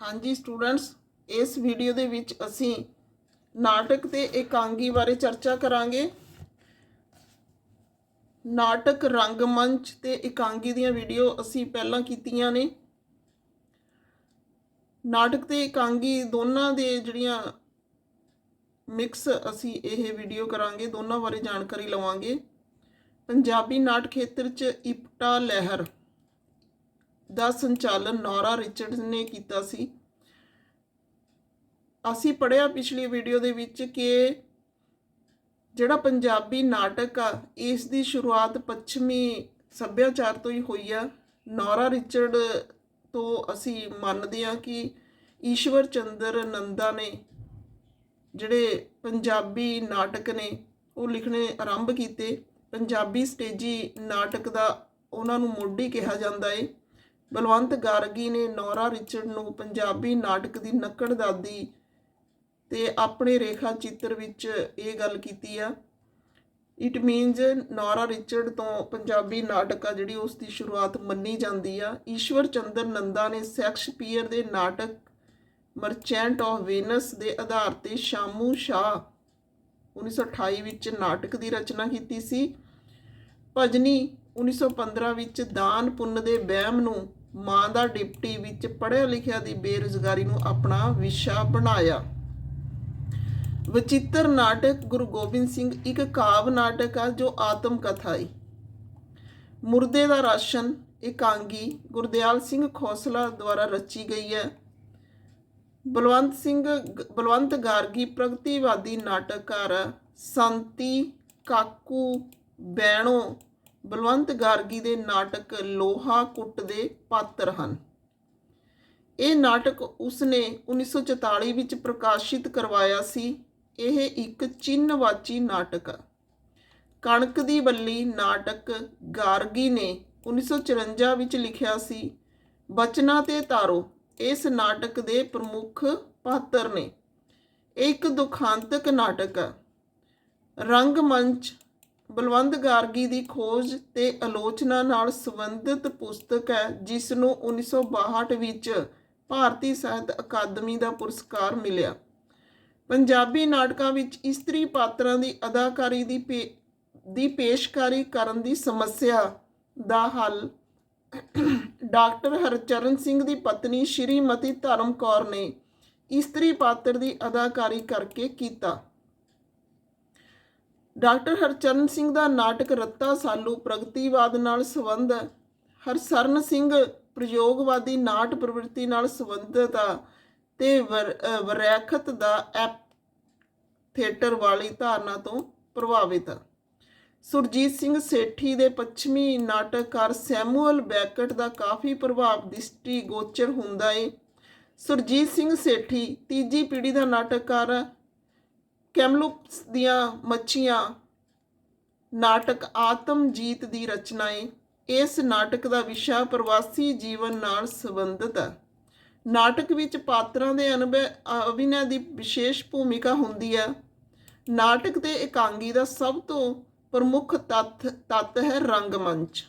ਹਾਂਜੀ ਸਟੂਡੈਂਟਸ, ਇਸ ਵੀਡੀਓ ਦੇ ਵਿੱਚ ਅਸੀਂ ਨਾਟਕ ਤੇ ਇਕਾਂਗੀ ਬਾਰੇ ਚਰਚਾ ਕਰਾਂਗੇ। ਨਾਟਕ ਰੰਗਮੰਚ ਤੇ ਇਕਾਂਗੀ ਦੀਆਂ ਵੀਡੀਓ ਅਸੀਂ ਪਹਿਲਾਂ ਕੀਤੀਆਂ ਨੇ। ਨਾਟਕ ਤੇ ਇਕਾਂਗੀ ਦੋਨਾਂ ਦੇ ਜਿਹੜੀਆਂ ਮਿਕਸ ਅਸੀਂ ਇਹ ਵੀਡੀਓ ਕਰਾਂਗੇ, ਦੋਨਾਂ ਬਾਰੇ ਜਾਣਕਾਰੀ ਲਵਾਂਗੇ। ਪੰਜਾਬੀ ਨਾਟ ਖੇਤਰ 'ਚ ਇਪਟਾ ਲਹਿਰ। ਦਾ ਸੰਚਾਲਨ ਨੌਰਾ ਰਿਚਰਡਸ ਨੇ ਕੀਤਾ ਸੀ। ਅਸੀਂ ਪੜਿਆ ਪਿਛਲੀ ਵੀਡੀਓ ਦੇ ਵਿੱਚ ਕਿ ਜਿਹੜਾ ਪੰਜਾਬੀ ਨਾਟਕ ਆ, ਇਸ ਦੀ ਸ਼ੁਰੂਆਤ ਪੱਛਮੀ ਸੱਭਿਆਚਾਰ ਤੋਂ ਹੀ ਹੋਈ ਆ। ਨੌਰਾ ਰਿਚਰਡ ਤੋਂ ਅਸੀਂ ਮੰਨਦੇ ਹਾਂ ਕਿ ਈਸ਼ਵਰ ਚੰਦਰ ਨੰਦਾ ਨੇ ਜਿਹੜੇ ਪੰਜਾਬੀ ਨਾਟਕ ਨੇ, ਉਹ ਲਿਖਣੇ ਆਰੰਭ ਕੀਤੇ। ਪੰਜਾਬੀ ਸਟੇਜੀ ਨਾਟਕ ਦਾ ਉਹਨਾਂ ਨੂੰ ਮੋਢੀ ਕਿਹਾ ਜਾਂਦਾ ਏ। ਬਲਵੰਤ ਗਾਰਗੀ ਨੇ ਨੌਰਾ ਰਿਚਰਡ ਨੂੰ ਪੰਜਾਬੀ ਨਾਟਕ ਦੀ ਨੱਕੜ ਦਾਦੀ ਤੇ ਆਪਣੇ ਰੇਖਾ ਚਿੱਤਰ ਵਿੱਚ ਇਹ ਗੱਲ ਕੀਤੀ ਆ। ਇਟ ਮੀਨਸ ਨੌਰਾ ਰਿਚਰਡ ਤੋਂ ਪੰਜਾਬੀ ਨਾਟਕ ਆ ਜਿਹੜੀ ਉਸ ਦੀ ਸ਼ੁਰੂਆਤ ਮੰਨੀ ਜਾਂਦੀ ਆ। ਈਸ਼ਵਰ ਚੰਦਰ ਨੰਦਾ ਨੇ ਸ਼ੈਕਸਪੀਅਰ ਦੇ ਨਾਟਕ ਮਰਚੈਂਟ ਆਫ ਵੇਨਸ ਦੇ ਆਧਾਰ ਤੇ ਸ਼ਾਮੂ ਸ਼ਾਹ 1928 ਵਿੱਚ ਨਾਟਕ ਦੀ ਰਚਨਾ ਕੀਤੀ ਸੀ। ਭਜਨੀ 1915 ਵਿੱਚ ਦਾਨ ਪੁੰਨ ਦੇ ਵਹਿਮ ਨੂੰ ਮਾਂ ਦਾ ਡਿਪਟੀ ਵਿੱਚ ਪੜ੍ਹਿਆ ਲਿਖਿਆ ਦੀ ਬੇਰੁਜ਼ਗਾਰੀ ਨੂੰ ਆਪਣਾ ਵਿਸ਼ਾ ਬਣਾਇਆ। ਵਚਿੱਤਰ ਨਾਟਕ ਗੁਰੂ ਗੋਬਿੰਦ ਸਿੰਘ ਇੱਕ ਕਾਵ ਨਾਟਕ ਆ ਜੋ ਆਤਮ ਕਥਾ ਹੈ ਮੁਰਦੇ ਦਾ ਰਾਸ਼ਨ ਇਕਾਂਗੀ ਗੁਰਦਿਆਲ ਸਿੰਘ ਖੋਸਲਾ ਦੁਆਰਾ ਰਚੀ ਗਈ ਹੈ। ਬਲਵੰਤ ਸਿੰਘ ਬਲਵੰਤ ਗਾਰਗੀ ਪ੍ਰਗਤੀਵਾਦੀ ਨਾਟਕਕਾਰ ਸੰਤੀ ਕਾਕੂ ਬੈਣੋ ਬਲਵੰਤ ਗਾਰਗੀ ਦੇ ਨਾਟਕ ਲੋਹਾ ਕੁੱਟ ਦੇ ਪਾਤਰ ਹਨ। ਇਹ ਨਾਟਕ ਉਸਨੇ 1944 ਵਿੱਚ ਪ੍ਰਕਾਸ਼ਿਤ ਕਰਵਾਇਆ ਸੀ। ਇਹ ਇੱਕ ਚਿੰਨਵਾਚੀ ਨਾਟਕ ਹੈ ਕਣਕ ਦੀ ਬੱਲੀ ਨਾਟਕ ਗਾਰਗੀ ਨੇ 1954 ਵਿੱਚ ਲਿਖਿਆ ਸੀ, ਬਚਨਾ ਤੇ ਤਾਰੋ, ਇਸ ਨਾਟਕ ਦੇ ਪ੍ਰਮੁੱਖ ਪਾਤਰ ਨੇ। ਇਹ ਇੱਕ ਦੁਖਾਂਤਕ ਨਾਟਕ ਹੈ ਰੰਗਮੰਚ ਬਲਵੰਦ ਗਾਰਗੀ ਦੀ ਖੋਜ ਤੇ ਆਲੋਚਨਾ ਨਾਲ ਸੰਬੰਧਿਤ ਪੁਸਤਕ ਹੈ ਜਿਸ ਨੂੰ 1962 ਵਿੱਚ ਭਾਰਤੀ ਸਾਹਿਤ ਅਕਾਦਮੀ ਦਾ ਪੁਰਸਕਾਰ ਮਿਲਿਆ। ਪੰਜਾਬੀ ਨਾਟਕਾਂ ਵਿੱਚ ਇਸਤਰੀ ਪਾਤਰਾਂ ਦੀ ਅਦਾਕਾਰੀ ਦੀ ਪੇ- ਦੀ ਪੇਸ਼ਕਾਰੀ ਕਰਨ ਦੀ ਸਮੱਸਿਆ ਦਾ ਹੱਲ ਡਾਕਟਰ ਹਰਚਰਨ ਸਿੰਘ ਦੀ ਪਤਨੀ ਸ਼੍ਰੀਮਤੀ ਧਰਮ ਕੌਰ ਨੇ ਇਸਤਰੀ ਪਾਤਰ ਦੀ ਅਦਾਕਾਰੀ ਕਰਕੇ ਕੀਤਾ। ਡਾਕਟਰ ਹਰਚਰਨ ਸਿੰਘ ਦਾ ਨਾਟਕ ਰੱਤਾ ਸਾਲੂ ਪ੍ਰਗਤੀਵਾਦ ਨਾਲ ਸੰਬੰਧ ਹੈ। ਹਰਸਰਨ ਸਿੰਘ ਪ੍ਰਯੋਗਵਾਦੀ ਨਾਟ ਪ੍ਰਵਿਰਤੀ ਨਾਲ ਸੰਬੰਧਿਤ ਆ ਤੇ ਵਰ- ਵਰੈਖਤ ਦਾ ਐਪ ਥੀਏਟਰ ਵਾਲੀ ਧਾਰਨਾ ਤੋਂ ਪ੍ਰਭਾਵਿਤ ਆ। ਸੁਰਜੀਤ ਸਿੰਘ ਸੇਠੀ ਦੇ ਪੱਛਮੀ ਨਾਟਕਕਾਰ ਸੈਮੂਅਲ ਬੈਕਟ ਦਾ ਕਾਫੀ ਪ੍ਰਭਾਵ ਦ੍ਰਿਸ਼ਟੀ ਗੋਚਰ ਹੁੰਦਾ ਏ। ਸੁਰਜੀਤ ਸਿੰਘ ਸੇਠੀ ਤੀਜੀ ਪੀੜ੍ਹੀ ਦਾ ਨਾਟਕਕਾਰ ਕੈਮਲੂਪਸ ਦੀਆਂ ਮੱਛੀਆਂ ਨਾਟਕ ਆਤਮਜੀਤ ਦੀ ਰਚਨਾ ਏ ਇਸ ਨਾਟਕ ਦਾ ਵਿਸ਼ਾ ਪ੍ਰਵਾਸੀ ਜੀਵਨ ਨਾਲ ਸੰਬੰਧਿਤ ਹੈ। ਨਾਟਕ ਵਿੱਚ ਪਾਤਰਾਂ ਦੇ ਅਨੁਭਵ ਅਭਿਨੈ ਦੀ ਵਿਸ਼ੇਸ਼ ਭੂਮਿਕਾ ਹੁੰਦੀ ਹੈ। ਨਾਟਕ ਦੇ ਇਕਾਂਗੀ ਦਾ ਸਭ ਤੋਂ ਪ੍ਰਮੁੱਖ ਤੱਤ ਤੱਤ ਹੈ ਰੰਗਮੰਚ,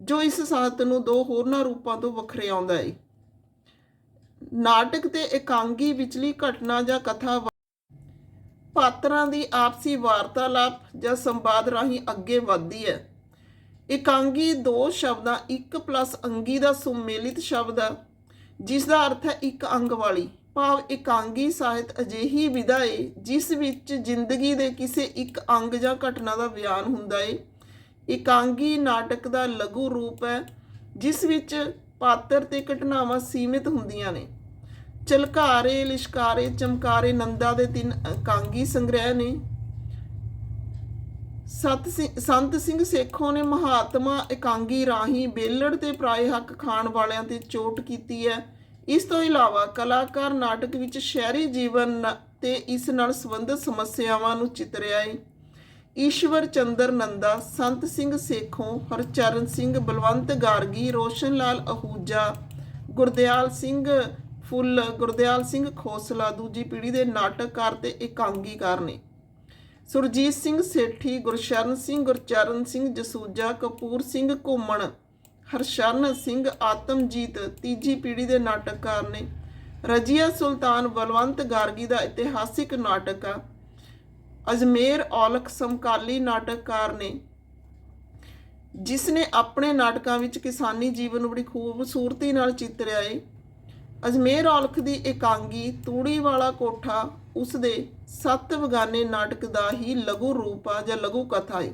ਜੋ ਇਸ ਸਾਹਿਤ ਨੂੰ ਦੋ ਹੋਰਨਾਂ ਰੂਪਾਂ ਤੋਂ ਵੱਖਰੇ ਆਉਂਦਾ ਹੈ ਨਾਟਕ ਦੇ ਇਕਾਂਗੀ ਵਿਚਲੀ ਘਟਨਾ ਜਾਂ ਕਥਾ ਪਾਤਰਾਂ ਦੀ ਆਪਸੀ ਵਾਰਤਾਲਾਪ ਜਾਂ ਸੰਵਾਦ ਰਾਹੀਂ ਅੱਗੇ ਵਧਦੀ ਹੈ। ਇਕਾਂਗੀ ਦੋ ਸ਼ਬਦਾਂ, ਇੱਕ ਪਲੱਸ ਅੰਗੀ ਦਾ ਸੁਮੇਲਿਤ ਸ਼ਬਦ ਹੈ ਜਿਸ ਦਾ ਅਰਥ ਹੈ ਇੱਕ ਅੰਗ ਵਾਲੀ। ਭਾਵ ਇਕਾਂਗੀ ਸਾਹਿਤ ਅਜਿਹੀ ਵਿਧਾ ਹੈ ਜਿਸ ਵਿੱਚ ਜ਼ਿੰਦਗੀ ਦੇ ਕਿਸੇ ਇੱਕ ਅੰਗ ਜਾਂ ਘਟਨਾ ਦਾ ਬਿਆਨ ਹੁੰਦਾ ਹੈ ਇਕਾਂਗੀ ਨਾਟਕ ਦਾ ਲਘੂ ਰੂਪ ਹੈ, ਜਿਸ ਵਿੱਚ ਪਾਤਰ ਤੇ ਘਟਨਾਵਾਂ ਸੀਮਿਤ ਹੁੰਦੀਆਂ ਨੇ। ਚਲਕਾਰੇ ਲਿਸ਼ਕਾਰੇ, ਚਮਕਾਰੇ ਨੰਦਾ ਦੇ ਤਿੰਨ ਇਕਾਂਗੀ ਸੰਗ੍ਰਹਿ ਨੇ। ਸਤ ਸਿੰਘ ਸੰਤ ਸਿੰਘ ਸੇਖੋਂ ਨੇ ਮਹਾਤਮਾ ਇਕਾਂਗੀ ਰਾਹੀਂ ਬੇਲੜ ਤੇ ਪ੍ਰਾਏ ਹੱਕ ਖਾਣ ਵਾਲਿਆਂ ਤੇ ਚੋਟ ਕੀਤੀ ਹੈ। ਇਸ ਤੋਂ ਇਲਾਵਾ ਕਲਾਕਾਰ ਨਾਟਕ ਵਿੱਚ ਸ਼ਹਿਰੀ ਜੀਵਨ ਨ- ਤੇ ਇਸ ਨਾਲ ਸੰਬੰਧਿਤ ਸਮੱਸਿਆਵਾਂ ਨੂੰ ਚਿਤਰਿਆ ਹੈ ਈਸ਼ਵਰ ਚੰਦਰ ਨੰਦਾ, ਸੰਤ ਸਿੰਘ ਸੇਖੋਂ, ਹਰਚਰਨ ਸਿੰਘ, ਬਲਵੰਤ ਗਾਰਗੀ ਰੋਸ਼ਨ ਲਾਲ ਅਹੂਜਾ, ਗੁਰਦਿਆਲ ਸਿੰਘ ਫੁੱਲ ਗੁਰਦਿਆਲ ਸਿੰਘ ਖੋਸਲਾ, ਦੂਜੀ ਪੀੜ੍ਹੀ ਦੇ ਨਾਟਕਕਾਰ ਤੇ ਇਕਾਂਗੀਕਾਰ ਨੇ। ਸੁਰਜੀਤ ਸਿੰਘ ਸੇਠੀ, ਗੁਰਸ਼ਰਨ ਸਿੰਘ, ਗੁਰਚਰਨ ਸਿੰਘ, ਜਸੂਜਾ ਕਪੂਰ ਸਿੰਘ ਘੁੰਮਣ, ਹਰਸ਼ਰਨ ਸਿੰਘ ਆਤਮਜੀਤ, ਤੀਜੀ ਪੀੜ੍ਹੀ ਦੇ ਨਾਟਕਕਾਰ ਨੇ। ਰਜੀਆ ਸੁਲਤਾਨ ਬਲਵੰਤ ਗਾਰਗੀ ਦਾ ਇਤਿਹਾਸਿਕ ਨਾਟਕ ਆ। ਅਜਮੇਰ ਔਲਖ ਸਮਕਾਲੀ ਨਾਟਕਕਾਰ ਨੇ। ਜਿਸ ਨੇ ਆਪਣੇ ਨਾਟਕਾਂ ਵਿੱਚ ਕਿਸਾਨੀ ਜੀਵਨ ਨੂੰ ਬੜੀ ਖੂਬਸੂਰਤੀ ਨਾਲ ਚਿੱਤਰਿਆ ਏ। ਅਜਮੇਰ ਔਲਖ ਦੀ ਇਕਾਂਗੀ ਤੂੜੀ ਵਾਲਾ ਕੋਠਾ ਉਸ ਦੇ ਸੱਤ ਬਗਾਨੇ ਨਾਟਕ ਦਾ ਹੀ ਲਘੂ ਰੂਪ ਆ ਜਾਂ ਲਘੂ ਕਥਾ ਏ।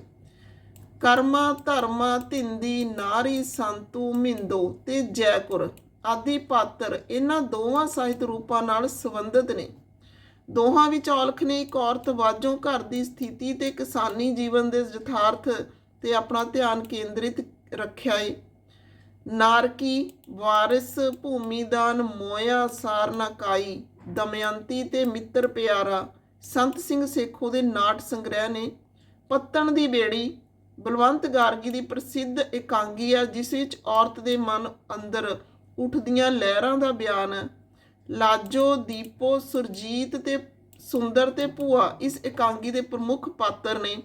ਕਰਮਾ, ਧਰਮਾ, ਧਿੰਦੀ, ਨਾਰੀ, ਸੰਤੂ, ਮਿੰਦੋ ਤੇ ਜੈਕੁਰ ਆਦਿ ਪਾਤਰ ਇਹਨਾਂ ਦੋਵਾਂ ਸਾਹਿਤ ਰੂਪਾਂ ਨਾਲ ਸੰਬੰਧਿਤ ਨੇ। ਦੋਹਾਂ ਵਿੱਚ ਔਲਖ ਨੇ ਇੱਕ ਔਰਤ ਵਾਜੋਂ ਘਰ ਦੀ ਸਥਿਤੀ ਤੇ ਕਿਸਾਨੀ ਜੀਵਨ ਦੇ ਯਥਾਰਥ ਤੇ ਆਪਣਾ ਧਿਆਨ ਕੇਂਦਰਿਤ ਰੱਖਿਆ ਏ। ਨਾਰਕੀ ਵਾਰਿਸ ਭੂਮੀਦਾਨ ਮੋਇਆ ਸਾਰਨਾਕਾਈ ਦਮਯੰਤੀ ਤੇ ਮਿੱਤਰ ਪਿਆਰਾ, ਸੰਤ ਸਿੰਘ ਸੇਖੋ ਦੇ ਨਾਟ ਸੰਗ੍ਰਹਿ ਨੇ ਪੱਤਣ ਦੀ ਬੇੜੀ ਬਲਵੰਤ ਗਾਰਗੀ ਦੀ ਪ੍ਰਸਿੱਧ ਇਕਾਂਗੀ ਆ, ਜਿਸ ਵਿੱਚ ਔਰਤ ਦੇ ਮਨ ਅੰਦਰ ਉੱਠਦੀਆਂ ਲਹਿਰਾਂ ਦਾ ਬਿਆਨ ਹੈ ਲਾਜੋ ਦੀਪੋ ਸੁਰਜੀਤ ਤੇ ਸੁੰਦਰ ਤੇ ਭੂਆ, ਇਸ ਇਕਾਂਗੀ ਦੇ ਪ੍ਰਮੁੱਖ ਪਾਤਰ ਨੇ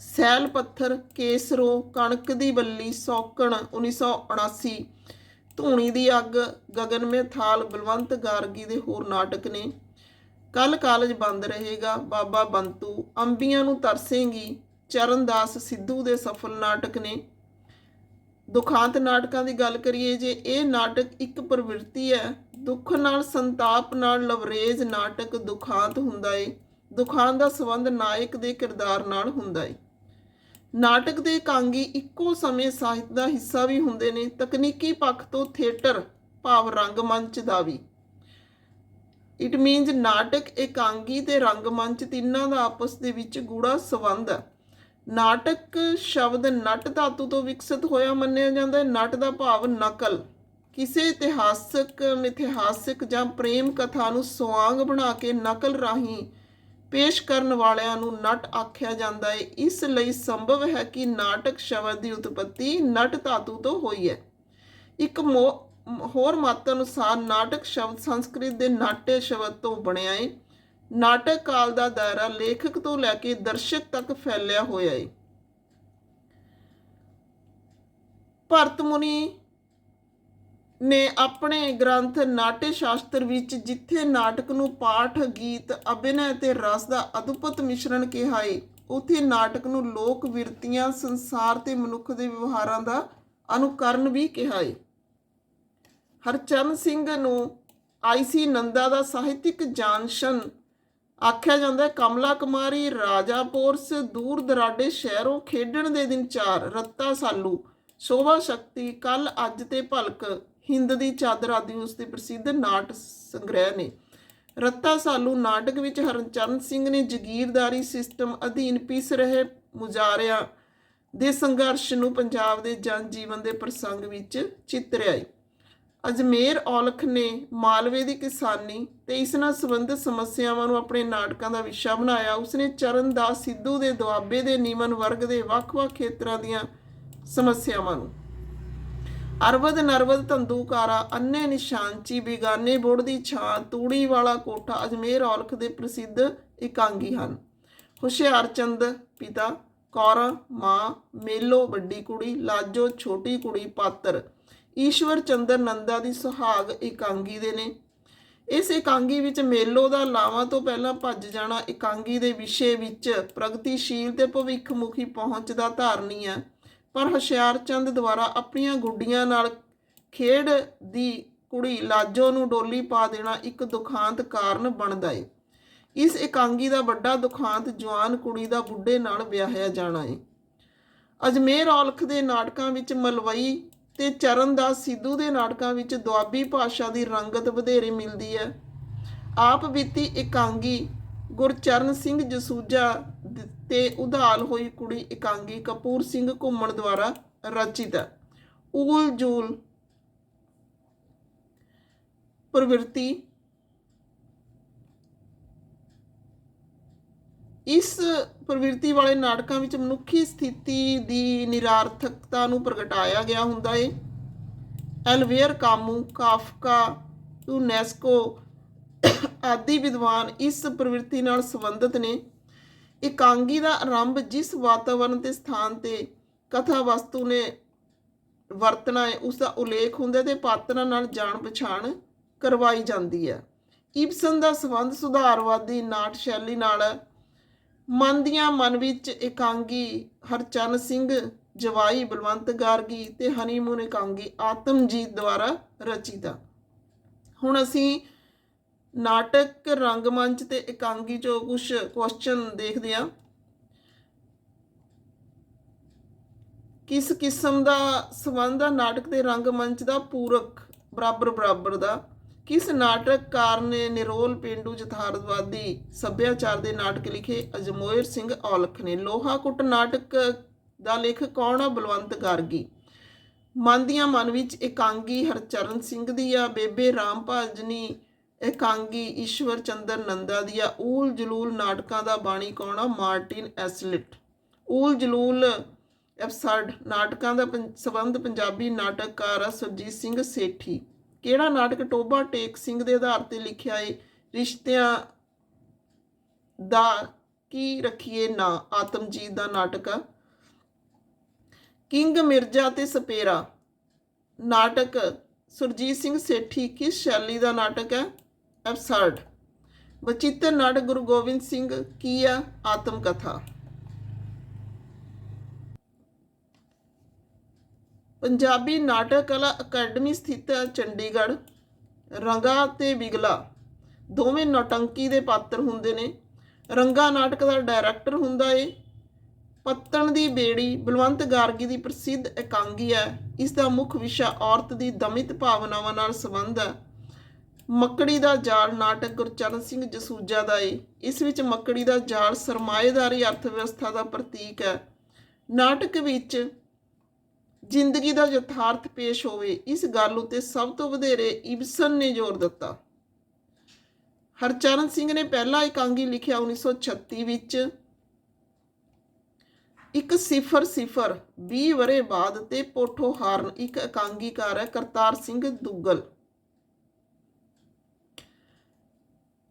ਸੈਲ ਪੱਥਰ, ਕੇਸਰੋ, ਕਣਕ ਦੀ ਬੱਲੀ, ਸੌਕਣ 1979 ਧੂਣੀ ਦੀ ਅੱਗ ਗਗਨ ਮੇ ਥਾਲ, ਬਲਵੰਤ ਗਾਰਗੀ ਦੇ ਹੋਰ ਨਾਟਕ ਨੇ। ਕੱਲ ਕਾਲਜ ਬੰਦ ਰਹੇਗਾ, ਬਾਬਾ ਬੰਤੂ। ਅੰਬੀਆਂ ਨੂੰ ਤਰਸੇਂਗੀ, ਚਰਨਦਾਸ ਸਿੱਧੂ ਦੇ ਸਫਲ ਨਾਟਕ ਨੇ। ਦੁਖਾਂਤ ਨਾਟਕਾਂ ਦੀ ਗੱਲ ਕਰੀਏ ਜੇ ਇਹ ਨਾਟਕ ਇੱਕ ਪ੍ਰਵਿਰਤੀ ਹੈ, ਦੁੱਖ ਨਾਲ ਸੰਤਾਪ ਨਾਲ ਲਵਰੇਜ ਨਾਟਕ ਦੁਖਾਂਤ ਹੁੰਦਾ ਏ। ਦੁਖਾਂਤ ਦਾ ਸੰਬੰਧ ਨਾਇਕ ਦੇ ਕਿਰਦਾਰ ਨਾਲ ਹੁੰਦਾ ਏ। ਨਾਟਕ ਦੇ ਇਕਾਂਗੀ ਇੱਕੋ ਸਮੇਂ ਸਾਹਿਤ ਦਾ ਹਿੱਸਾ ਵੀ ਹੁੰਦੇ ਨੇ, ਤਕਨੀਕੀ ਪੱਖ ਤੋਂ ਥੀਏਟਰ, ਭਾਵ ਰੰਗਮੰਚ ਦਾ ਵੀ। ਇਟ ਮੀਨਸ ਨਾਟਕ ਇਕਾਂਗੀ ਤੇ ਰੰਗਮੰਚ ਤਿੰਨਾਂ ਦਾ ਆਪਸ ਦੇ ਵਿੱਚ ਗੂੜਾ ਸੰਬੰਧ ਹੈ। ਨਾਟਕ ਸ਼ਬਦ ਨਟ ਧਾਤੂ ਤੋਂ ਵਿਕਸਿਤ ਹੋਇਆ ਮੰਨਿਆ ਜਾਂਦਾ ਹੈ, ਨਟ ਦਾ ਭਾਵ ਨਕਲ। ਕਿਸੇ ਇਤਿਹਾਸਕ, ਮਿਥਿਹਾਸਿਕ ਜਾਂ ਪ੍ਰੇਮ ਕਥਾ ਨੂੰ ਸਵਾਂਗ ਬਣਾ ਕੇ ਨਕਲ ਰਾਹੀਂ ਪੇਸ਼ ਕਰਨ ਵਾਲਿਆਂ ਨੂੰ ਨਟ ਆਖਿਆ ਜਾਂਦਾ ਹੈ ਇਸ ਲਈ ਸੰਭਵ ਹੈ ਕਿ ਨਾਟਕ ਸ਼ਬਦ ਦੀ ਉਤਪਤੀ ਨਟ ਧਾਤੂ ਤੋਂ ਹੋਈ ਹੈ। ਇੱਕ ਹੋਰ ਮਤ ਅਨੁਸਾਰ ਨਾਟਕ ਸ਼ਬਦ ਸੰਸਕ੍ਰਿਤ ਦੇ ਨਾਟੇ ਸ਼ਬਦ ਤੋਂ ਬਣਿਆ ਹੈ ਨਾਟਕ ਕਾਲ ਦਾ ਦਾਇਰਾ ਲੇਖਕ ਤੋਂ ਲੈ ਕੇ ਦਰਸ਼ਕ ਤੱਕ ਫੈਲਿਆ ਹੋਇਆ ਹੈ ਭਰਤ ਮੁਨੀ ਨੇ ਆਪਣੇ ਗ੍ਰੰਥ ਨਾਟਯ ਸ਼ਾਸਤਰ ਵਿੱਚ, ਜਿੱਥੇ ਨਾਟਕ ਨੂੰ ਪਾਠ, ਗੀਤ, ਅਭਿਨੈ ਤੇ ਰਸ ਦਾ ਅਦਭੁਤ ਮਿਸ਼ਰਣ ਕਿਹਾ ਏ, ਉਥੇ ਨਾਟਕ ਨੂੰ ਲੋਕ ਵਿਰਤੀਆਂ, ਸੰਸਾਰ ਤੇ ਮਨੁੱਖ ਦੇ ਵਿਵਹਾਰਾਂ ਦਾ ਅਨੁਕਰਨ ਵੀ ਕਿਹਾ ਏ। ਹਰਚਰਨ ਸਿੰਘ ਨੂੰ ਆਈਸੀ ਨੰਦਾ ਦਾ ਸਾਹਿਤਿਕ ਜਾਨਸ਼ਨ ਆਖਿਆ ਜਾਂਦਾ ਹੈ, ਕਮਲਾ ਕੁਮਾਰੀ ਰਾਜਾਪੁਰਸ ਦੂਰ ਦਰਾਡੇ ਸ਼ਹਿਰੋਂ ਖੇਡਣ ਦੇ ਦਿਨ ਚਾਰ, ਰੱਤਾ ਸਾਲੂ, ਸ਼ੋਭਾ ਸ਼ਕਤੀ ਕੱਲ ਅੱਜ ਤੇ ਭਲਕ। ਹਿੰਦ ਦੀ ਚਾਦਰ ਆਦਿ ਉਸ ਦੇ ਪ੍ਰਸਿੱਧ ਨਾਟ ਸੰਗ੍ਰਹਿ ਨੇ। ਰੱਤਾ ਸਾਲੂ ਨਾਟਕ ਵਿੱਚ ਹਰਚਰਨ ਸਿੰਘ ਨੇ ਜ਼ਗੀਰਦਾਰੀ ਸਿਸਟਮ ਅਧੀਨ ਪਿਸ ਰਹੇ ਮੁਜਾਰਿਆਂ ਦੇ ਸੰਘਰਸ਼ ਨੂੰ ਪੰਜਾਬ ਦੇ ਜਨ ਜੀਵਨ ਦੇ ਪ੍ਰਸੰਗ ਵਿੱਚ ਚਿੱਤਰਿਆ ਹੈ ਅਜਮੇਰ ਔਲਖ ਨੇ ਮਾਲਵੇ ਦੀ ਕਿਸਾਨੀ ਤੇ ਇਸ ਨਾਲ ਸੰਬੰਧਿਤ ਸਮੱਸਿਆਵਾਂ ਨੂੰ ਆਪਣੇ ਨਾਟਕਾਂ ਦਾ ਵਿਸ਼ਾ ਬਣਾਇਆ। ਉਸਨੇ ਚਰਨਦਾਸ ਸਿੱਧੂ ਦੇ ਦੁਆਬੇ ਦੇ ਨੀਮਨ ਵਰਗ ਦੇ ਵੱਖ-ਵੱਖ ਖੇਤਰਾਂ ਦੀਆਂ ਸਮੱਸਿਆਵਾਂ ਨੂੰ ਅਰਵਦ ਨਰਵਦ ਤੰਦੂਕਾਰਾ ਅੰਨੇ ਨਿਸ਼ਾਨਚੀ ਬੇਗਾਨੇ ਬੋੜ ਦੀ ਛਾਂ, ਤੂੜੀ ਵਾਲਾ ਕੋਠਾ, ਅਜਮੇਰ ਔਲਖ ਦੇ ਪ੍ਰਸਿੱਧ ਇਕਾਂਗੀ ਹਨ। ਹੁਸ਼ਿਆਰਚੰਦ ਪਿਤਾ, ਕੌਰਾ, ਮਾਂ, ਮੇਲੋ, ਵੱਡੀ ਕੁੜੀ, ਲਾਜੋ, ਛੋਟੀ ਕੁੜੀ, ਪਾਤਰ। ਈਸ਼ਵਰ ਚੰਦਰ ਨੰਦਾ ਦੀ ਸੁਹਾਗ ਇਕਾਂਗੀ ਦੇ ਨੇ। ਇਸ ਇਕਾਂਗੀ ਵਿੱਚ ਮੇਲੋ ਦਾ ਲਾਵਾਂ ਤੋਂ ਪਹਿਲਾਂ ਭੱਜ ਜਾਣਾ ਇਕਾਂਗੀ ਦੇ ਵਿਸ਼ੇ ਵਿੱਚ ਪ੍ਰਗਤੀਸ਼ੀਲ ਤੇ ਭਵਿੱਖਮੁਖੀ ਪਹੁੰਚ ਦਾ ਧਾਰਨੀ ਹੈ। ਪਰ ਹੁਸ਼ਿਆਰਚੰਦ ਦੁਆਰਾ ਆਪਣੀਆਂ ਗੁੱਡੀਆਂ ਨਾਲ ਖੇਡ ਦੀ ਕੁੜੀ ਲਾਜੋ ਨੂੰ ਡੋਲੀ ਪਾ ਦੇਣਾ ਇੱਕ ਦੁਖਾਂਤ ਕਾਰਨ ਬਣਦਾ ਏ। ਇਸ ਇਕਾਂਗੀ ਦਾ ਵੱਡਾ ਦੁਖਾਂਤ ਜਵਾਨ ਕੁੜੀ ਦਾ ਬੁੱਢੇ ਨਾਲ ਵਿਆਹਿਆ ਜਾਣਾ ਏ। ਅਜਮੇਰ ਔਲਖ ਦੇ ਨਾਟਕਾਂ ਵਿੱਚ ਮਲਵਈ ਤੇ ਚਰਨਦਾਸ ਸਿੱਧੂ ਦੇ ਨਾਟਕਾਂ ਵਿੱਚ ਦੁਆਬੀ ਭਾਸ਼ਾ ਦੀ ਰੰਗਤ ਵਧੇਰੇ ਮਿਲਦੀ ਹੈ। ਆਪ ਬੀਤੀ ਇਕਾਂਗੀ ਗੁਰਚਰਨ ਸਿੰਘ ਜਸੂਜਾ ਦ- ਤੇ ਉਧਾਲ ਹੋਈ ਕੁੜੀ ਇਕਾਂਗੀ ਕਪੂਰ ਸਿੰਘ ਘੁੰਮਣ ਦੁਆਰਾ ਰਚਿਤ ਹੈ। ਊਲ ਜੂਲ ਪ੍ਰਵਿਰਤੀ ਇਸ ਪ੍ਰਵਿਰਤੀ ਵਾਲੇ ਨਾਟਕਾਂ ਵਿੱਚ ਮਨੁੱਖੀ ਸਥਿਤੀ ਦੀ ਨਿਰਾਰਥਕਤਾ ਨੂੰ ਪ੍ਰਗਟਾਇਆ ਗਿਆ ਹੁੰਦਾ ਏ। ਐਲਵੇਅਰ ਕਾਮੂ, ਕਾਫਕਾ, ਯੂਨੈਸਕੋ ਆਦਿ ਵਿਦਵਾਨ ਇਸ ਪ੍ਰਵਿਰਤੀ ਨਾਲ ਸੰਬੰਧਿਤ ਨੇ। ਇਕਾਂਗੀ ਦਾ ਆਰੰਭ ਜਿਸ ਵਾਤਾਵਰਣ ਤੇ ਸਥਾਨ ਤੇ ਕਥਾ ਵਸਤੂ ਨੇ ਵਰਤਣਾ ਹੈ, ਉਸ ਦਾ ਉਲੇਖ ਹੁੰਦਾ ਹੈ ਤੇ ਪਾਤਰਾਂ ਨਾਲ ਜਾਣ ਪਛਾਣ ਕਰਵਾਈ ਜਾਂਦੀ ਹੈ। ਇਬਸਨ ਦਾ ਸੰਬੰਧ ਸੁਧਾਰਵਾਦੀ ਨਾਟ ਸ਼ੈਲੀ ਨਾਲ ਮਨ ਦੀਆਂ ਮਨ ਵਿੱਚ ਇਕਾਂਗੀ ਹਰਚਰਨ ਸਿੰਘ ਜਵਾਈ, ਬਲਵੰਤ ਗਾਰਗੀ ਤੇ ਹਨੀਮੂਨ ਇਕਾਂਗੀ ਆਤਮਜੀਤ ਦੁਆਰਾ ਰਚਿਤਾ ਹੁਣ ਅਸੀਂ ਨਾਟਕ, ਰੰਗਮੰਚ ਤੇ ਇਕਾਂਗੀ ਚੋਂ ਕੁਝ ਕੁਐਸਚਨ ਦੇਖਦੇ ਹਾਂ। ਕਿਸ ਕਿਸਮ ਦਾ ਸੰਬੰਧ ਆ ਨਾਟਕ ਤੇ ਰੰਗਮੰਚ ਦਾ? ਪੂਰਕ, ਬਰਾਬਰ ਬਰਾਬਰ ਦਾ। ਕਿਸ ਨਾਟਕਕਾਰ ਨੇ ਨਿਰੋਲ ਪਿੰਡੂ ਯਥਾਰਥਵਾਦੀ ਸੱਭਿਆਚਾਰ ਦੇ ਨਾਟਕ ਲਿਖੇ? ਅਜਮੋਇਰ ਸਿੰਘ ਔਲਖ ਨੇ। ਲੋਹਾ ਕੁੱਟ ਨਾਟਕ ਦਾ ਲੇਖਕ ਕੌਣ ਆ? ਬਲਵੰਤ ਗਾਰਗੀ। ਮਨ ਦੀਆਂ ਮਨ ਵਿੱਚ ਇਕਾਂਗੀ ਹਰਚਰਨ ਸਿੰਘ ਦੀ ਆ। ਬੇਬੇ ਰਾਮ ਭਾਜਨੀ ਇਕਾਂਗੀ ਈਸ਼ਵਰ ਚੰਦਰ ਨੰਦਾ ਦੀ ਊਲ ਜਲੂਲ ਨਾਟਕਾਂ ਦਾ ਬਾਣੀ ਕੌਣ ਆ ਮਾਰਟਿਨ ਐਸਲਿਟ ਊਲ ਜਲੂਲ ਐਬਸਰਡ ਨਾਟਕਾਂ ਦਾ ਪੰ- ਸੰਬੰਧ ਪੰਜਾਬੀ ਨਾਟਕਕਾਰ ਆ ਸੁਰਜੀਤ ਸਿੰਘ ਸੇਠੀ ਕਿਹੜਾ ਨਾਟਕ ਟੋਬਾ ਟੇਕ ਸਿੰਘ ਦੇ ਆਧਾਰ ਤੇ ਲਿਖਿਆ ਏ ਰਿਸ਼ਤਿਆਂ ਦਾ ਕੀ ਰੱਖੀਏ ਨਾ ਆਤਮਜੀਤ ਦਾ ਨਾਟਕ ਆ ਕਿੰਗ ਮਿਰਜ਼ਾ ਤੇ ਸਪੇਰਾ ਨਾਟਕ ਸੁਰਜੀਤ ਸਿੰਘ ਸੇਠੀ ਕਿਸ ਸ਼ੈਲੀ ਦਾ ਨਾਟਕ ਹੈ ਐਬਸਰਡ। ਬਚਿੱਤਰ ਨਾਟਕ ਗੁਰੂ ਗੋਬਿੰਦ ਸਿੰਘ ਕੀ ਆ? ਆਤਮ ਕਥਾ। ਪੰਜਾਬੀ ਨਾਟਕ ਕਲਾ ਅਕੈਡਮੀ ਸਥਿਤ ਹੈ ਚੰਡੀਗੜ੍ਹ, ਰੰਗਾ ਤੇ ਬਿਗਲਾ। ਦੋਵੇਂ ਨੌਟੰਕੀ ਦੇ ਪਾਤਰ ਹੁੰਦੇ ਨੇ। ਰੰਗਾ ਨਾਟਕ ਦਾ ਡਾਇਰੈਕਟਰ ਹੁੰਦਾ ਏ। ਪੱਤਣ ਦੀ ਬੇੜੀ ਬਲਵੰਤ ਗਾਰਗੀ ਦੀ ਪ੍ਰਸਿੱਧ ਇਕਾਂਗੀ ਹੈ। ਇਸ ਦਾ ਮੁੱਖ ਵਿਸ਼ਾ ਔਰਤ ਦੀ ਦਮਿਤ ਭਾਵਨਾਵਾਂ ਨਾਲ ਸੰਬੰਧ ਹੈ। ਮੱਕੜੀ ਦਾ ਜਾਲ ਨਾਟਕ ਗੁਰਚਰਨ ਸਿੰਘ ਜਸੂਜਾ ਦਾ ਏ। ਇਸ ਵਿੱਚ ਮੱਕੜੀ ਦਾ ਜਾਲ ਸਰਮਾਏਦਾਰੀ ਅਰਥ ਵਿਵਸਥਾ ਦਾ ਪ੍ਰਤੀਕ ਹੈ। ਨਾਟਕ ਵਿੱਚ ਜ਼ਿੰਦਗੀ ਦਾ ਯਥਾਰਥ ਪੇਸ਼ ਹੋਵੇ, ਇਸ ਗੱਲ ਉਤੇ ਸਭ ਤੋਂ ਵਧੇਰੇ ਇਬਸਨ ਨੇ ਜ਼ੋਰ ਦਿੱਤਾ। ਹਰਚਰਨ ਸਿੰਘ ਨੇ ਪਹਿਲਾ ਇਕਾਂਗੀ ਲਿਖਿਆ 1936 ਵਿੱਚ, ਇੱਕ ਸਿਫਰ ਸਿਫਰ 20 ਵਰੇ ਬਾਅਦ ਤੇ ਪੋਠੋ ਹਾਰਨ ਇੱਕ ਇਕਾਂਗੀਕਾਰ ਹੈ ਕਰਤਾਰ ਸਿੰਘ ਦੁੱਗਲ।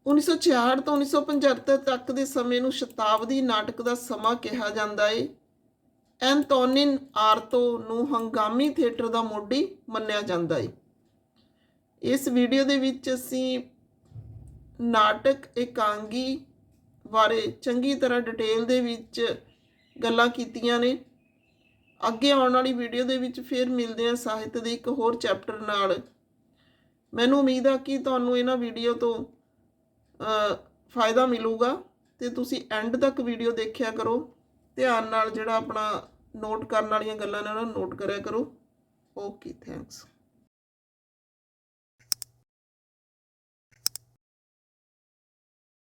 1966 ਤੋਂ 1975 ਤੱਕ ਦੇ ਸਮੇਂ ਨੂੰ ਸ਼ਤਾਬਦੀ ਨਾਟਕ ਦਾ ਸਮਾਂ ਕਿਹਾ ਜਾਂਦਾ ਏ। ਐਂਟੋਨਿਨ ਆਰਤੋ ਨੂੰ ਹੰਗਾਮੀ ਥੀਏਟਰ ਦਾ ਮੋਢੀ ਮੰਨਿਆ ਜਾਂਦਾ ਏ। ਇਸ ਵੀਡੀਓ ਦੇ ਵਿੱਚ ਅਸੀਂ ਨਾਟਕ ਇਕਾਂਗੀ ਬਾਰੇ ਚੰਗੀ ਤਰ੍ਹਾਂ ਡਿਟੇਲ ਦੇ ਵਿੱਚ ਗੱਲਾਂ ਕੀਤੀਆਂ ਨੇ। ਅੱਗੇ ਆਉਣ ਵਾਲੀ ਵੀਡੀਓ ਦੇ ਵਿੱਚ ਫਿਰ ਮਿਲਦੇ ਹਾਂ ਸਾਹਿਤ ਦੇ ਇੱਕ ਹੋਰ ਚੈਪਟਰ ਨਾਲ। ਮੈਨੂੰ ਉਮੀਦ ਆ ਕਿ ਤੁਹਾਨੂੰ ਇਹਨਾਂ ਵੀਡੀਓ ਤੋਂ ਫਾਇਦਾ ਮਿਲੂਗਾ ਤੇ ਤੁਸੀਂ ਐਂਡ ਤੱਕ ਵੀਡੀਓ ਦੇਖਿਆ ਕਰੋ, ਧਿਆਨ ਨਾਲ ਜਿਹੜਾ ਆਪਣਾ ਨੋਟ ਕਰਨ ਵਾਲੀਆਂ ਗੱਲਾਂ ਨੇ ਉਹਨਾਂ ਨੂੰ ਨੋਟ ਕਰਿਆ ਕਰੋ। Okay thanks